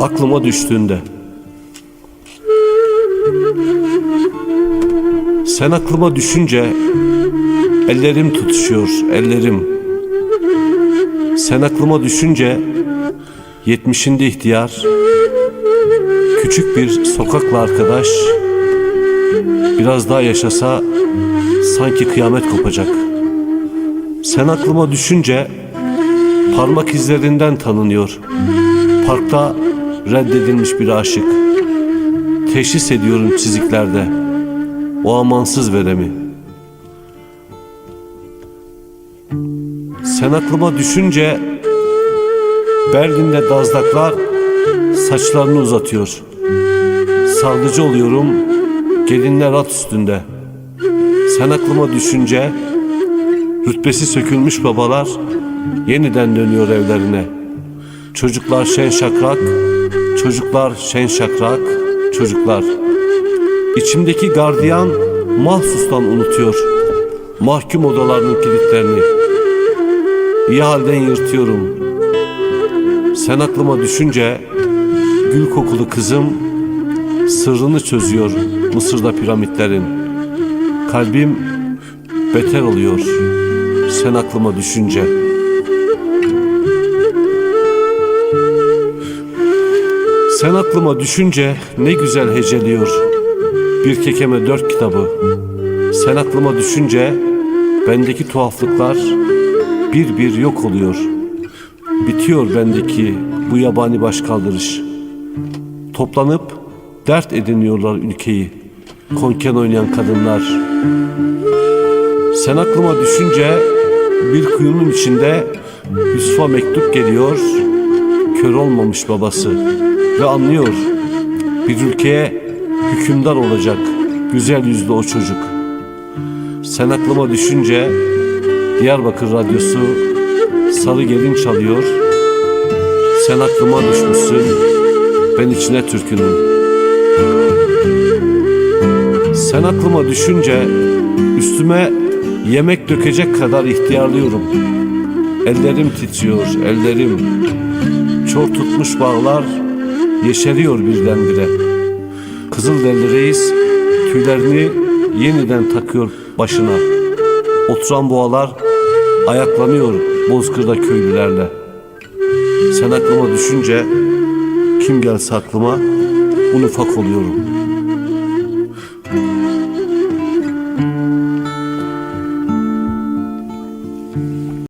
aklıma düştüğünde. Sen aklıma düşünce ellerim tutuşuyor, ellerim. Sen aklıma düşünce yetmişinde ihtiyar, küçük bir sokakla arkadaş, biraz daha yaşasa sanki kıyamet kopacak. Sen aklıma düşünce parmak izlerinden tanınıyor. Parkta reddedilmiş bir aşık. Teşhis ediyorum çiziklerde. O amansız veremi. Sen aklıma düşünce Berlin'de dazlaklar saçlarını uzatıyor. Sargıcı oluyorum gelinler at üstünde. Sen aklıma düşünce rütbesi sökülmüş babalar yeniden dönüyor evlerine. Çocuklar şen şakrak, çocuklar şen şakrak, çocuklar. İçimdeki gardiyan mahsustan unutuyor. Mahkum odalarının kilitlerini. İyi halden yırtıyorum. Sen aklıma düşünce gül kokulu kızım sırrını çözüyor Mısır'da piramitlerin. Kalbim beter oluyor sen aklıma düşünce. Sen aklıma düşünce ne güzel heceliyor bir kekeme dört kitabı. Sen aklıma düşünce bendeki tuhaflıklar bir bir yok oluyor. Bitiyor bendeki bu yabani baş kaldırış. Toplanıp dert ediniyorlar ülkeyi. Konken oynayan kadınlar. Sen aklıma düşünce bir kuyunun içinde Yusuf'a mektup geliyor. Kör olmamış babası ve anlıyor. Bir ülkeye hükümdar olacak güzel yüzlü o çocuk. Sen aklıma düşünce Diyarbakır Radyosu Sarı Gelin çalıyor. Sen aklıma düşmüşsün. Ben içine türkünüm. Sen aklıma düşünce üstüme yemek dökecek kadar ihtiyarlıyorum. Ellerim titriyor, ellerim. Çor tutmuş bağlar yeşeriyor birdenbire. Kızılderili reis tüylerini yeniden takıyor başına. Oturan boğalar ayaklanıyor Bozkır'da köylülerle. Sen aklıma düşünce kim gelse aklıma un ufak oluyorum.